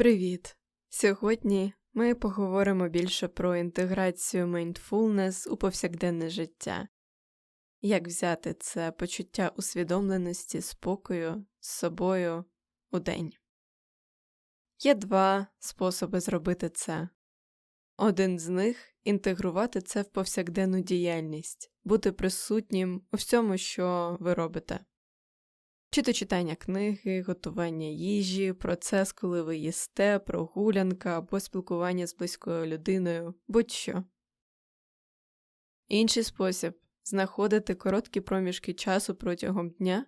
Привіт! Сьогодні ми поговоримо більше про інтеграцію mindfulness у повсякденне життя, як взяти це почуття усвідомленості, спокою з собою у день. Є два способи зробити це. Один з них інтегрувати це в повсякденну діяльність, бути присутнім у всьому, що ви робите. Чи то читання книги, готування їжі, процес, коли ви їсте, прогулянка або спілкування з близькою людиною, будь-що. Інший спосіб знаходити короткі проміжки часу протягом дня,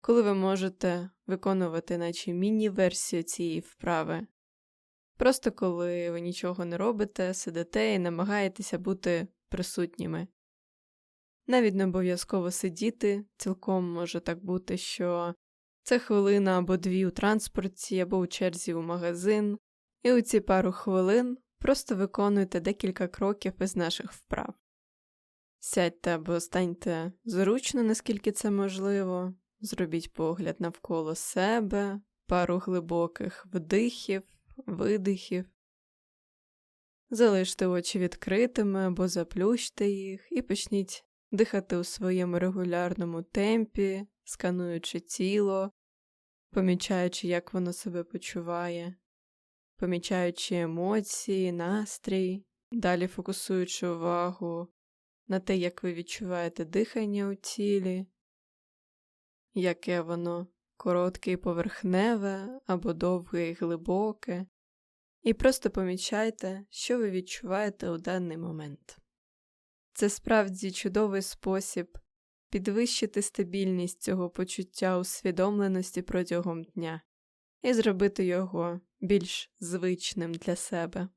коли ви можете виконувати наче міні-версію цієї вправи. Просто коли ви нічого не робите, сидите і намагаєтеся бути присутніми. Навіть не обов'язково сидіти, цілком може так бути, що це хвилина або дві у транспорті, або у черзі у магазин, і у ці пару хвилин просто виконуйте декілька кроків із наших вправ. Сядьте або станьте зручно, наскільки це можливо, зробіть погляд навколо себе, пару глибоких вдихів, видихів. Залиште очі відкритими або заплющте їх і почніть дихати у своєму регулярному темпі, скануючи тіло, помічаючи, як воно себе почуває, помічаючи емоції, настрій, далі фокусуючи увагу на те, як ви відчуваєте дихання у тілі, яке воно коротке і поверхневе або довге і глибоке, і просто помічайте, що ви відчуваєте у даний момент. Це справді чудовий спосіб підвищити стабільність цього почуття усвідомленості протягом дня і зробити його більш звичним для себе.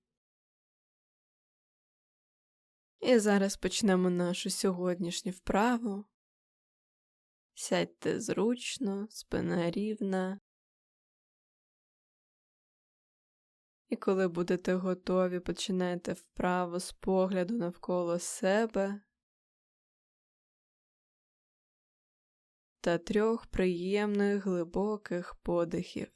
І зараз почнемо нашу сьогоднішню вправу. Сядьте зручно, спина рівна, І коли будете готові, починайте вправо з погляду навколо себе та трьох приємних глибоких подихів.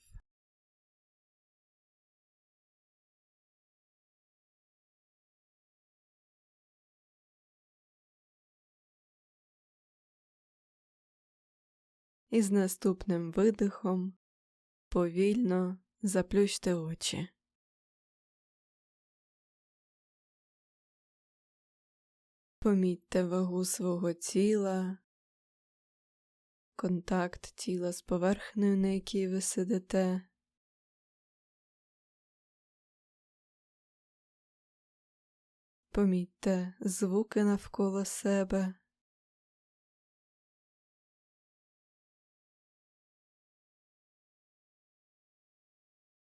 І з наступним видихом повільно заплющте очі. Помітьте вагу свого тіла, контакт тіла з поверхнею, на якій ви сидите. Помітьте звуки навколо себе.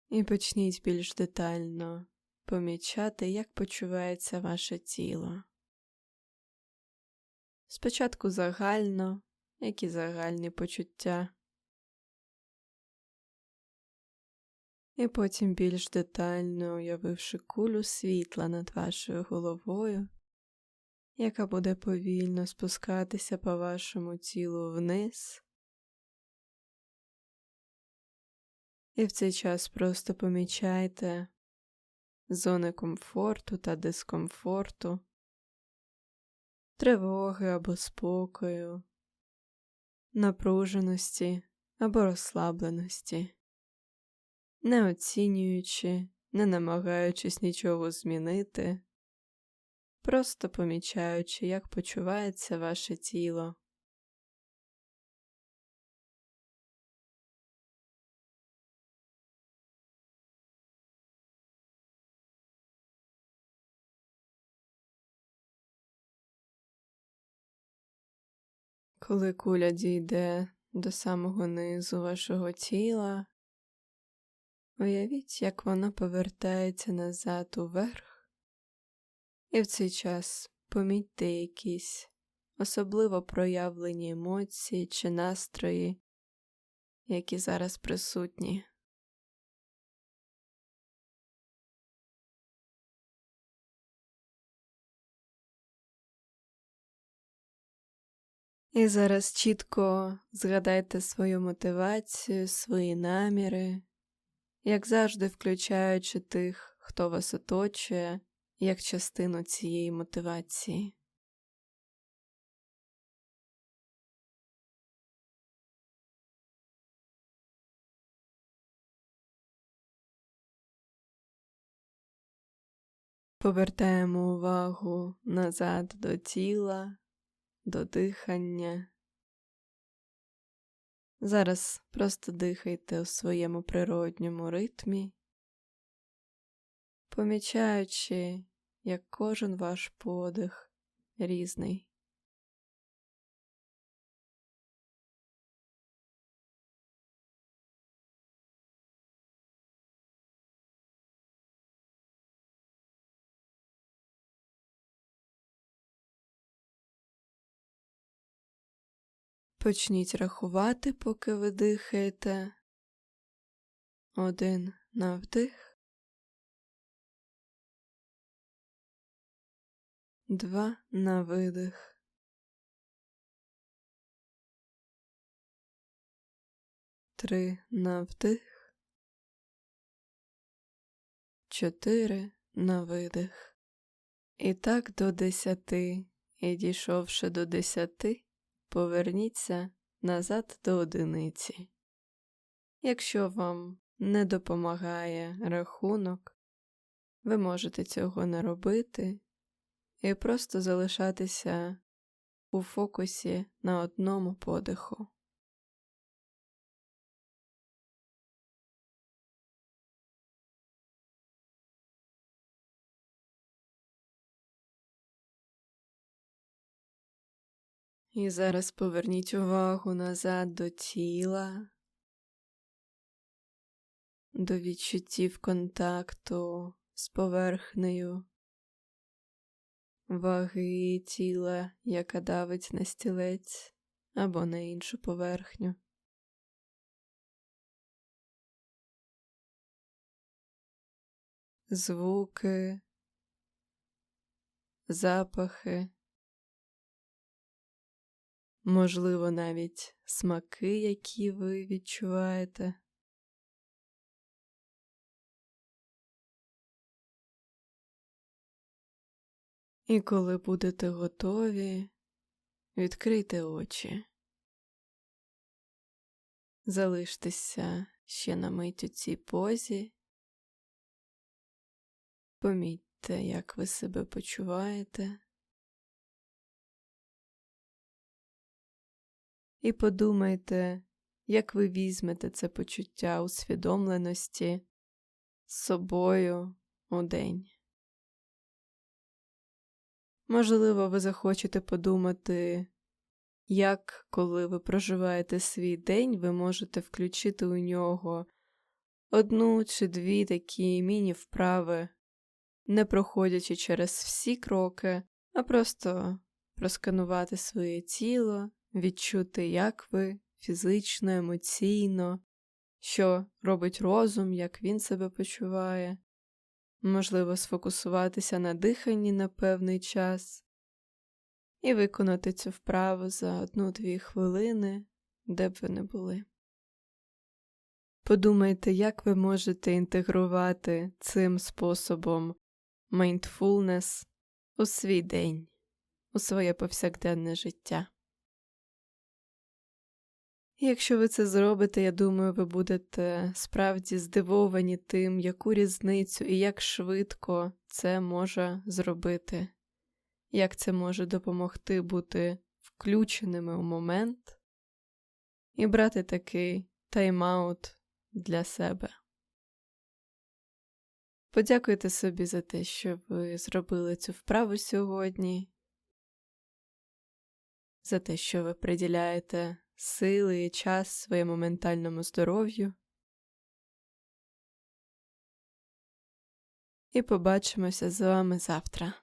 І почніть більш детально помічати, як почувається ваше тіло. Спочатку загально, які загальні почуття, і потім більш детально уявивши кулю світла над вашою головою, яка буде повільно спускатися по вашому тілу вниз. І в цей час просто помічайте зони комфорту та дискомфорту тривоги або спокою, напруженості або розслабленості, не оцінюючи, не намагаючись нічого змінити, просто помічаючи, як почувається ваше тіло. Коли куля дійде до самого низу вашого тіла, уявіть, як вона повертається назад уверх, і в цей час помітьте якісь особливо проявлені емоції чи настрої, які зараз присутні. І зараз чітко згадайте свою мотивацію, свої наміри, як завжди включаючи тих, хто вас оточує, як частину цієї мотивації. Повертаємо увагу назад до тіла, до дихання. Зараз просто дихайте у своєму природньому ритмі, помічаючи, як кожен ваш подих різний. Почніть рахувати, поки ви дихаєте. Один на вдих. Два на видих. Три на вдих. Чотири на видих. І так до десяти. І дійшовши до десяти. Поверніться назад до одиниці. Якщо вам не допомагає рахунок, ви можете цього не робити і просто залишатися у фокусі на одному подиху. І зараз поверніть увагу назад до тіла, до відчуттів контакту з поверхнею, ваги тіла, яка давить на стілець або на іншу поверхню. Звуки, запахи можливо, навіть смаки, які ви відчуваєте. І коли будете готові, відкрийте очі, залиштеся ще на мить у цій позі, помітьте, як ви себе почуваєте. І подумайте, як ви візьмете це почуття усвідомленості з собою у день. Можливо, ви захочете подумати, як, коли ви проживаєте свій день, ви можете включити у нього одну чи дві такі міні-вправи, не проходячи через всі кроки, а просто просканувати своє тіло відчути, як ви фізично, емоційно, що робить розум, як він себе почуває, можливо, сфокусуватися на диханні на певний час і виконати цю вправу за одну-дві хвилини, де б ви не були. Подумайте, як ви можете інтегрувати цим способом mindfulness у свій день, у своє повсякденне життя. Якщо ви це зробите, я думаю, ви будете справді здивовані тим, яку різницю і як швидко це може зробити, як це може допомогти бути включеними у момент і брати такий тайм-аут для себе. Подякуйте собі за те, що ви зробили цю вправу сьогодні, за те, що ви приділяєте сили і час своєму ментальному здоров'ю. І побачимося з вами завтра.